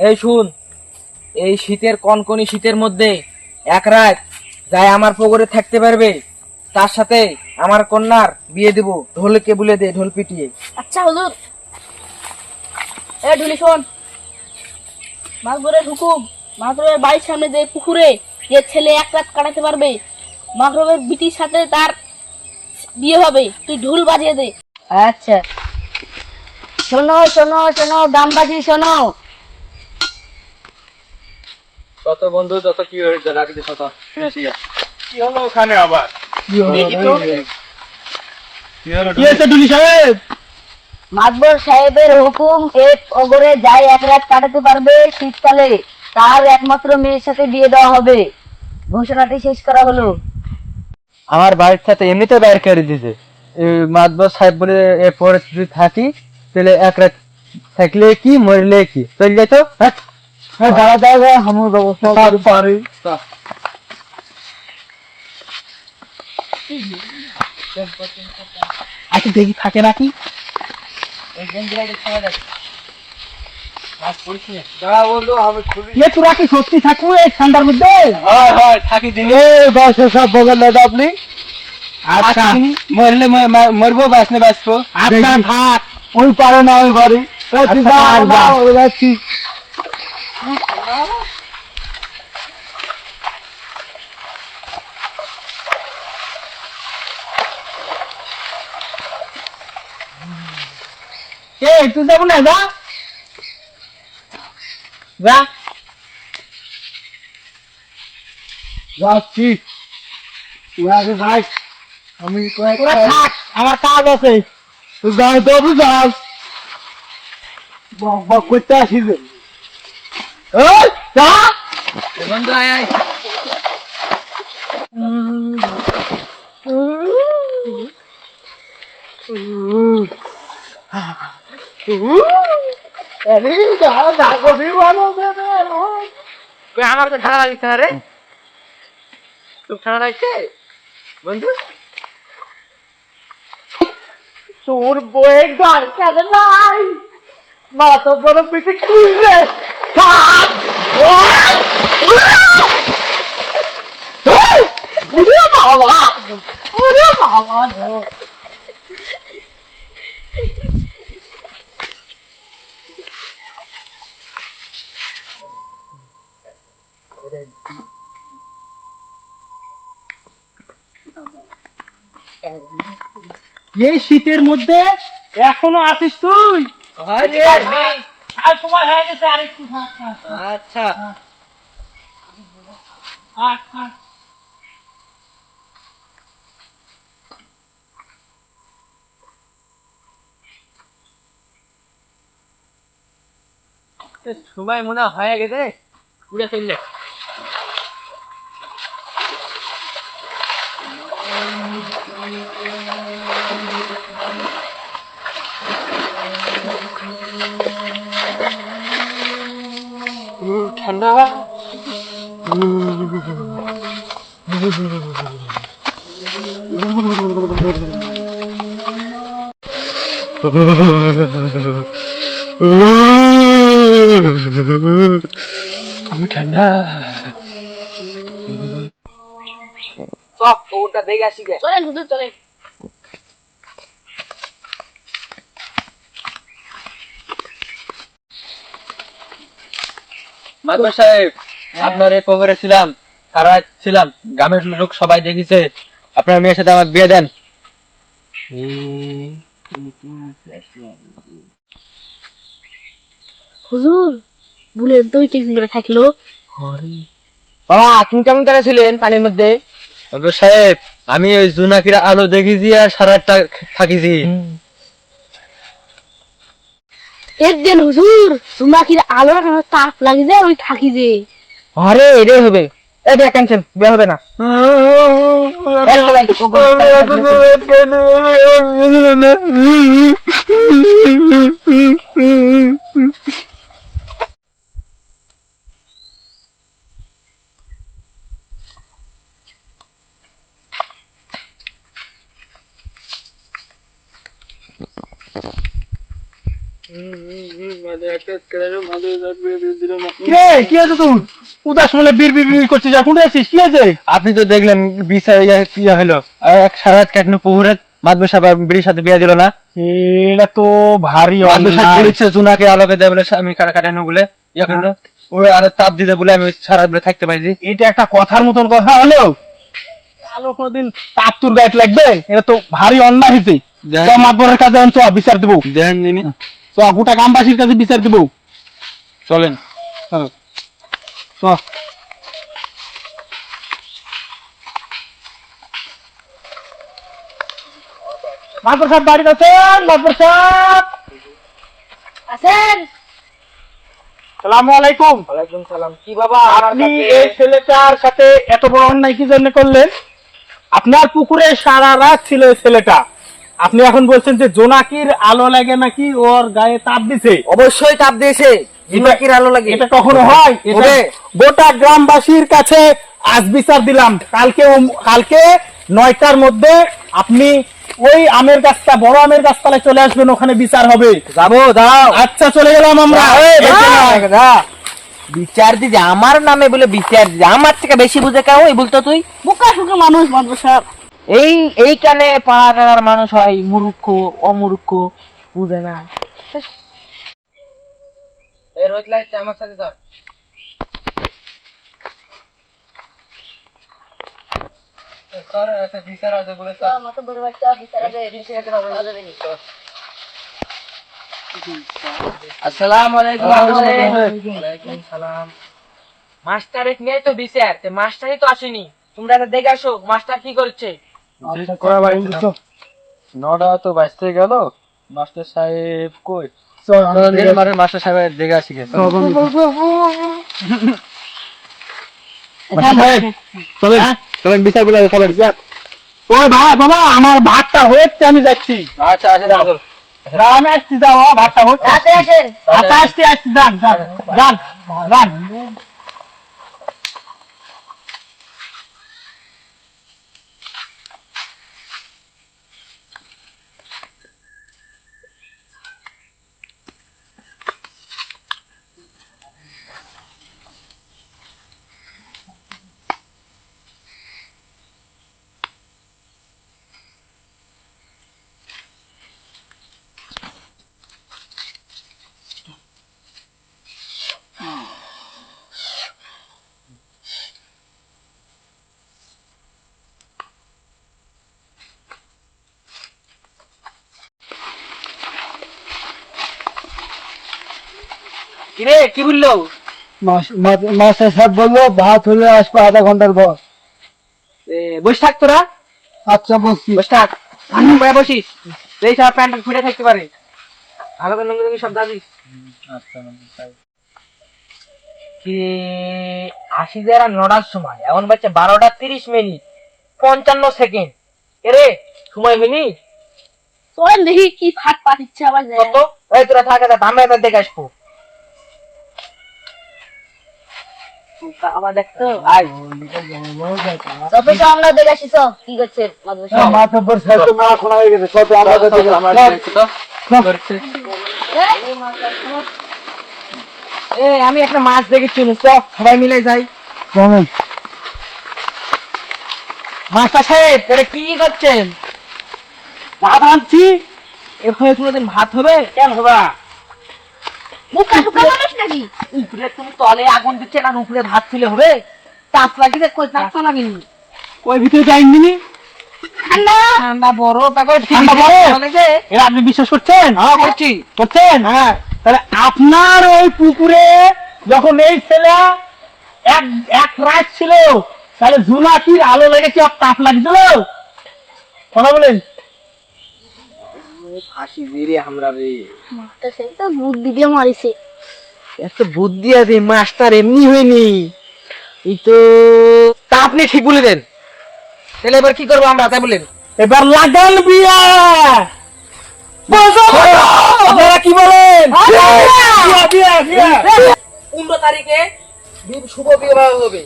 এই শুন এই শীতের কনকনি শীতের মধ্যে এক রাত যাই আমার পুকুরে থাকতে পারবে তার সাথে আমার কন্যার বিয়ে দেব ঢোলকে বুলে দে ঢোল পিটিয়ে। আচ্ছা হুজুর। এ ঢুলি শোন। মাহবুবের হুকুম মাহবুবের বাড়ির সামনে যে পুকুরে যে ছেলে এক রাত কাটাতে পারবে মাহবুবের বিটির সাথে তার বিয়ে হবে তুই ঢোল বাজিয়ে দে। আচ্ছা। শোনো শোনো শোনো গ্রামবাসী শোনো। কত বন্ধু যত কি হয়েছে কত কি হলো ওখানে আবার? মাতবর সাহেবের হুকুম এক অগরে যাই এক রাত কাটাতে পারবে শীতকালে। তার একমাত্র মেয়ের সাথে বিয়ে দেওয়া হবে। ঘোষণাটি শেষ করা হলো। আমার বাড়ির সাথে এমনিতে বাইর করে দিছে। মাতবর সাহেব বলে এরপরে যদি থাকি তাহলে এক রাত থাকলে কি মরলে কি? চল যাই তো হ্যাঁ দাঁড়া দাঁড়া আমার ব্যবস্থা পারি আচ্ছা দেখি থাকে নাকি দাঁড়া বন্ধু আমি খুবই এ তোরা কি সত্যি থাকব এই ঠান্ডার মধ্যে হয় হয় থাকি দিনে বয়স সব বগল দাদা আপনি আচ্ছা মরলে ম- ম- মরবো বাঁচলে বাঁচবো আচ্ছা থাক ওই পারে না ওই বাড়ি যাচ্ছি এ তুই যাব না যা যা যাচ্ছি তুই আগে ভাই আমি কয়েকটা আমার কাজ আছে তুই যাই তো তুই যাস বক বক করতে আসিস ওই যা বন্ধু আয় আয় আমার তো ঠান্ডা লাগছে না রে? খুব ঠান্ডা লাগছে? বন্ধু? তোর বইয়ের কেন নাই। মা তো বড় পিঠে এই শীতের মধ্যে এখনও আসিস তুই? আর সময় হয়ে গেছে থাক, থাক, আচ্ছা। থাক। সময় মনে হয় গেছে। পুরো চললে ঠান্ডা। ঠান্ডা। সব ওটা দেখে আসি চলেন চলেন। মাদবা সাহেব আপনার এই কবরে ছিলাম রাত ছিলাম গ্রামের লোক সবাই দেখেছে। আপনার মেয়ের সাথে আমার বিয়ে দেন। হুজুর করে থাকল। বাবা তুমি কেমন করে ছিলেন পানির মধ্যে? সাহেব আমি ওই জুনাকিরা আলো দেখেছি আর সারা থাকিছি। একদিন হুজুর তোমার কি আলো কেন তাপ লাগি যায় ওই থাকি যে আরে এটাই হবে এটা ক্যান্সেল বিয়ে হবে না একটা কে কি আছে তুই উদাস মনে বীর বীর বীর করছিস আর আছিস? কি আছে? আপনি তো দেখলেন বিচার ইয়া- হলো? এক সারা রাত কাটনো পুকুরে মাদবর সাহেব বিড়ির সাথে বিয়ে দিল না? এটা তো ভারী মাদবর সাহেব বলেছে জুনাকে আলোকে দেয় বলে আমি কাটা কাটানো বলে। ইয়া করল ওই আর তাপ দিতে বলে আমি সারা রাত থাকতে পারিনি। এটা একটা কথার মতন কথা হলো আলো কোনদিন তাপ তোর গায়ে লাগবে? এটা তো ভারী অন্যায় হয়েছে দেখ। তো মাতবরের কাছে আমি চ বিচার দেবো। দেখেন গোটা গ্রামবাসীর কাছে বিচার দেবো। চলেন। চ। মাতবর সাহেব বাড়িতে আছেন? মাতবর সাহেব? আছেন? সালামু আলাইকুম। ওয়ালাইকুম সালাম। কি বাবা আপনি এই ছেলেটার সাথে এত বড় অন্যায় কি জন্য করলেন? আপনার পুকুরে সারা রাত ছিল এই ছেলেটা। আপনি এখন বলছেন যে জোনাকির আলো লাগে নাকি ওর গায়ে তাপ দিছে? অবশ্যই তাপ দিয়েছে। জোনাকির আলো লাগে। এটা কখনো হয়? এটা গোটা গ্রামবাসীর কাছে আজ বিচার দিলাম। কালকে কালকে নয়টার মধ্যে আপনি ওই আমের গাছটা বড় আমের গাছতলায় চলে আসবেন ওখানে বিচার হবে। যাব দাও আচ্ছা চলে গেলাম আমরা। বিচার। দিছে আমার নামে বলে বিচার দিছে আমার থেকে বেশি বুঝে কেউ বলতো তুই? বোকা শুকা মানুষ সাহেব এই এই কানে পাড়ার মানুষ হয় মূর্খ অমূর্খ বুঝে না। রোজ আমার সাথে ধর। আসসালামু আলাইকুম ওয়ালাইকুম সালাম। মাস্টার নিয়ে তো বিচার মাস্টারই তো আসেনি। তোমরা তো দেখে আসো মাস্টার কি করছে? নটা তো বাঁচতে গেল। মাস্টার সাহেব কই? মাস্টার সাহেব দেখে আসি গে চলেন চলেন বিচার বলে চলেন ওই ভাই বাবা আমার ভাতটা হয়েছে আমি যাচ্ছি। আচ্ছা আচ্ছা আমি আসছি যাও ভাতটা হচ্ছে আচ্ছা আসছি আসছি যান যান যান যান কিরে কি বলল? মাস্টার সাহেব বলল ভাত হলে আসবে আধা ঘণ্টার পর। বসে থাক তোরা। আচ্ছা বসছি। বসে থাক। বসিস। এই সব প্যান্ট খুলে থাকতে পারে। ভালো করে লঙ্গি সব দাদিস কি আশি যারা নটার সময়। এখন বাচ্চা বারোটা তিরিশ মিনিট। পঞ্চান্ন সেকেন্ড। এরে সময় হয়নি? চলেন দেখি কি ফাট পাঠিচ্ছে আবার কত? এই তোরা থাকে আমরা দেখে আসব। দেখতো তবে তো আমরা দেখে কি করছে খোলা হয়ে গেছে কত আমি একটা মাছ দেখেছি চ সবাই মিলে যাই। মাস্টার সাহেব কি করছেন? ভাত আনছি। এভাবে কোনোদিন ভাত হবে? কেন হবা? বোকা শুকা মানুষ নাকি? উপরে তুমি তলে আগুন দিচ্ছে না উপরে ভাত ছিলে হবে? তাপ লাগিয়ে কই তাপ তো লাগেনি। ওই ভিতরে যাইনি ঠান্ডা। ঠান্ডা বড় তারপরে ঠান্ডা বড়? এরা আপনি বিশ্বাস করছেন? হ্যাঁ করছি। করছেন? হ্যাঁ। তাহলে আপনার ওই পুকুরে যখন এই ছেলে এক এক রাত ছিল তাহলে জুনাকির আলো লেগেছে আর তাপ লাগছিল কথা বলেন। ফাঁসি দিরে আমরা রে। মাস্টার তো বুদ্ধি দিয়ে মারিছে। এত বুদ্ধি আছে মাস্টার এমনি হয়নি। এই তো তা আপনি ঠিক বলে দেন। তাহলে এবার কি করব আমরা তাই বলেন? এবার লাগান বিয়া। আপনারা কি বলেন? বিয়া পনেরো তারিখে শুভ বিবাহ হবে।